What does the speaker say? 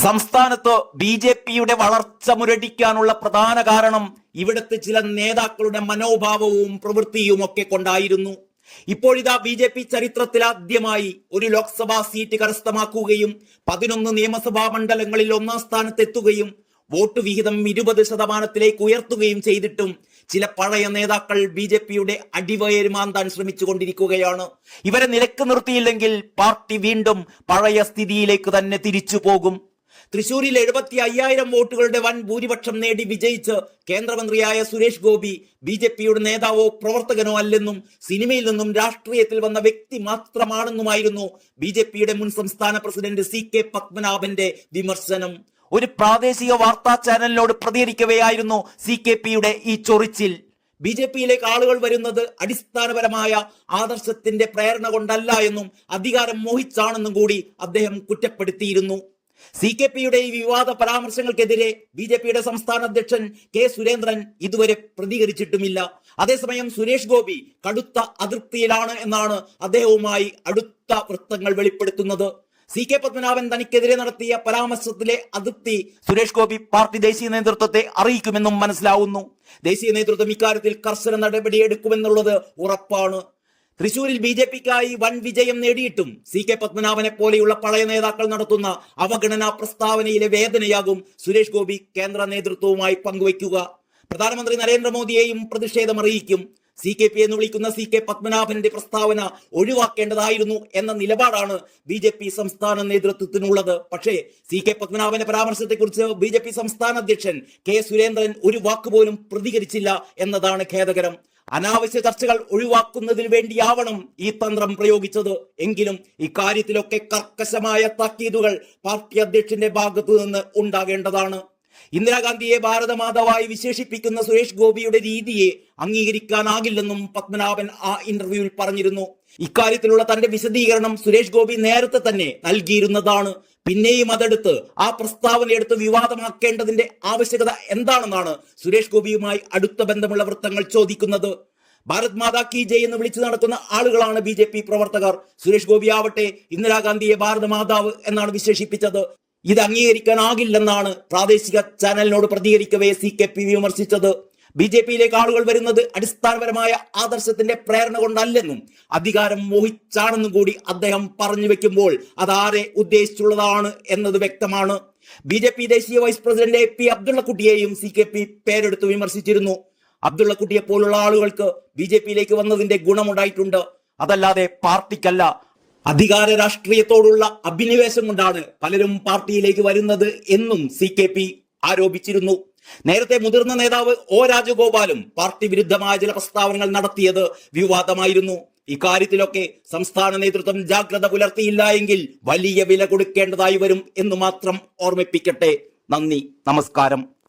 സംസ്ഥാനത്ത് B J പിയുടെ വളർച്ച മുരടിക്കാനുള്ള പ്രധാന കാരണം ഇവിടുത്തെ ചില നേതാക്കളുടെ മനോഭാവവും പ്രവൃത്തിയും ഒക്കെ കൊണ്ടായിരുന്നു. ഇപ്പോഴിതാ ബി ജെ പി ചരിത്രത്തിൽ ആദ്യമായി ഒരു ലോക്സഭാ സീറ്റ് കരസ്ഥമാക്കുകയും പതിനൊന്ന് നിയമസഭാ മണ്ഡലങ്ങളിൽ ഒന്നാം സ്ഥാനത്തെത്തുകയും വോട്ട് വിഹിതം ഇരുപത് ശതമാനത്തിലേക്ക് ഉയർത്തുകയും ചെയ്തിട്ടും ചില പഴയ നേതാക്കൾ ബി ജെ പിയുടെ അടിവയരുമാന്താൻ ശ്രമിച്ചുകൊണ്ടിരിക്കുകയാണ്. ഇവരെ നിലയ്ക്ക് നിർത്തിയില്ലെങ്കിൽ പാർട്ടി വീണ്ടും പഴയ സ്ഥിതിയിലേക്ക് തന്നെ തിരിച്ചു പോകും. തൃശൂരിൽ എഴുപത്തി അയ്യായിരം വോട്ടുകളുടെ വൻ ഭൂരിപക്ഷം നേടി വിജയിച്ച് കേന്ദ്രമന്ത്രിയായ സുരേഷ് ഗോപി ബി ജെ പിയുടെ നേതാവോ പ്രവർത്തകനോ അല്ലെന്നും സിനിമയിൽ നിന്നും രാഷ്ട്രീയത്തിൽ വന്ന വ്യക്തി മാത്രമാണെന്നുമായിരുന്നു ബി ജെ പിയുടെ മുൻ സംസ്ഥാന പ്രസിഡന്റ് സി കെ പത്മനാഭന്റെ വിമർശനം. ഒരു പ്രാദേശിക വാർത്താ ചാനലിനോട് പ്രതികരിക്കവെയായിരുന്നു സി കെ പിയുടെ ഈ ചൊറിച്ചിൽ. ബി ജെ പിയിലേക്ക് ആളുകൾ വരുന്നത് അടിസ്ഥാനപരമായ ആദർശത്തിന്റെ പ്രേരണ കൊണ്ടല്ല എന്നും അധികാരം മോഹിച്ചാണെന്നും കൂടി അദ്ദേഹം കുറ്റപ്പെടുത്തിയിരുന്നു. സി കെ പിയുടെ ഈ വിവാദ പരാമർശങ്ങൾക്കെതിരെ ബി ജെ പിയുടെ സംസ്ഥാന അധ്യക്ഷൻ കെ സുരേന്ദ്രൻ ഇതുവരെ പ്രതികരിച്ചിട്ടുമില്ല. അതേസമയം സുരേഷ് ഗോപി കടുത്ത അതൃപ്തിയിലാണ് എന്നാണ് അദ്ദേഹവുമായി അടുത്ത വൃത്തങ്ങൾ വെളിപ്പെടുത്തുന്നത്. സി കെ പത്മനാഭൻ തനിക്കെതിരെ നടത്തിയ പരാമർശത്തിലെ അതൃപ്തി സുരേഷ് ഗോപി പാർട്ടി ദേശീയ നേതൃത്വത്തെ അറിയിക്കുമെന്നും മനസ്സിലാവുന്നു. ദേശീയ നേതൃത്വം ഇക്കാര്യത്തിൽ കർശന നടപടിയെടുക്കുമെന്നുള്ളത് ഉറപ്പാണ്. തൃശൂരിൽ ബി ജെ പിക്കായി വൻ വിജയം നേടിയിട്ടും സി കെ പത്മനാഭനെ പോലെയുള്ള പഴയ നേതാക്കൾ നടത്തുന്ന അവഗണനാ പ്രസ്താവനയിലെ വേദനയാകും സുരേഷ് ഗോപി കേന്ദ്ര നേതൃത്വവുമായി പങ്കുവയ്ക്കുക. പ്രധാനമന്ത്രി നരേന്ദ്രമോദിയെയും പ്രതിഷേധം അറിയിക്കും. സി കെ പി എന്ന് വിളിക്കുന്ന സി കെ പത്മനാഭന്റെ പ്രസ്താവന ഒഴിവാക്കേണ്ടതായിരുന്നു എന്ന നിലപാടാണ് ബി ജെ പി സംസ്ഥാന നേതൃത്വത്തിനുള്ളത്. പക്ഷേ സി കെ പത്മനാഭന്റെ പരാമർശത്തെക്കുറിച്ച് ബി ജെ പി സംസ്ഥാന അധ്യക്ഷൻ കെ സുരേന്ദ്രൻ ഒരു വാക്കുപോലും പ്രതികരിച്ചില്ല എന്നതാണ് ഖേദകരം. അനാവശ്യ ചർച്ചകൾ ഒഴിവാക്കുന്നതിന് വേണ്ടിയാവണം ഈ തന്ത്രം പ്രയോഗിച്ചത്. എങ്കിലും ഇക്കാര്യത്തിലൊക്കെ കർക്കശമായ താക്കീതുകൾ പാർട്ടി അധ്യക്ഷന്റെ ഭാഗത്തു നിന്ന് ഉണ്ടാകേണ്ടതാണ്. ഇന്ദിരാഗാന്ധിയെ ഭാരതമാതാവായി വിശേഷിപ്പിക്കുന്ന സുരേഷ് ഗോപിയുടെ രീതിയെ അംഗീകരിക്കാനാകില്ലെന്നും പത്മനാഭൻ ആ ഇന്റർവ്യൂവിൽ പറഞ്ഞിരുന്നു. ഇക്കാര്യത്തിലുള്ള തന്റെ വിശദീകരണം സുരേഷ് ഗോപി നേരത്തെ തന്നെ നൽകിയിരുന്നതാണ്. പിന്നെയും അതെടുത്ത് ആ പ്രസ്താവന എടുത്ത് വിവാദമാക്കേണ്ടതിന്റെ ആവശ്യകത എന്താണെന്നാണ് സുരേഷ് ഗോപിയുമായി അടുത്ത ബന്ധമുള്ള വൃത്തങ്ങൾ ചോദിക്കുന്നത്. ഭാരത് മാതാ കി ജയ് എന്ന് വിളിച്ചു നടക്കുന്ന ആളുകളാണ് ബി ജെ പി പ്രവർത്തകർ. സുരേഷ് ഗോപി ആവട്ടെ ഇന്ദിരാഗാന്ധിയെ ഭാരത മാതാവ് എന്നാണ് വിശേഷിപ്പിച്ചത്. ഇത് അംഗീകരിക്കാനാകില്ലെന്നാണ് പ്രാദേശിക ചാനലിനോട് പ്രതികരിക്കവേ സി കെ പി വിമർശിച്ചത്. ബി ജെ പിയിലേക്ക് ആളുകൾ വരുന്നത് അടിസ്ഥാനപരമായ ആദർശത്തിന്റെ പ്രേരണ കൊണ്ടല്ലെന്നും അധികാരം മോഹിച്ചാണെന്നും കൂടി അദ്ദേഹം പറഞ്ഞു വെക്കുമ്പോൾ അതാരെ ഉദ്ദേശിച്ചുള്ളതാണ് എന്നത് വ്യക്തമാണ്. ബി ജെ പി ദേശീയ വൈസ് പ്രസിഡന്റ് എ പി അബ്ദുള്ളക്കുട്ടിയെയും സി കെ പി പേരെടുത്ത് വിമർശിച്ചിരുന്നു. അബ്ദുള്ളക്കുട്ടിയെ പോലുള്ള ആളുകൾക്ക് ബി ജെ പിയിലേക്ക് വന്നതിന്റെ ഗുണമുണ്ടായിട്ടുണ്ട്. അതല്ലാതെ പാർട്ടിക്കല്ല. അധികാര രാഷ്ട്രീയത്തോടുള്ള അഭിനിവേശം കൊണ്ടാണ് പലരും പാർട്ടിയിലേക്ക് വരുന്നത് എന്നും സി കെ പി ആരോപിച്ചിരുന്നു. നേരത്തെ മുതിർന്ന നേതാവ് ഒ രാജഗോപാലും പാർട്ടി വിരുദ്ധമായ ചില പ്രസ്താവനകൾ നടത്തിയത് വിവാദമായിരുന്നു. ഇക്കാര്യത്തിലൊക്കെ സംസ്ഥാന നേതൃത്വം ജാഗ്രത പുലർത്തിയില്ല എങ്കിൽ വലിയ വില കൊടുക്കേണ്ടതായി വരും എന്ന് മാത്രം ഓർമ്മിപ്പിക്കട്ടെ. നന്ദി നമസ്കാരം.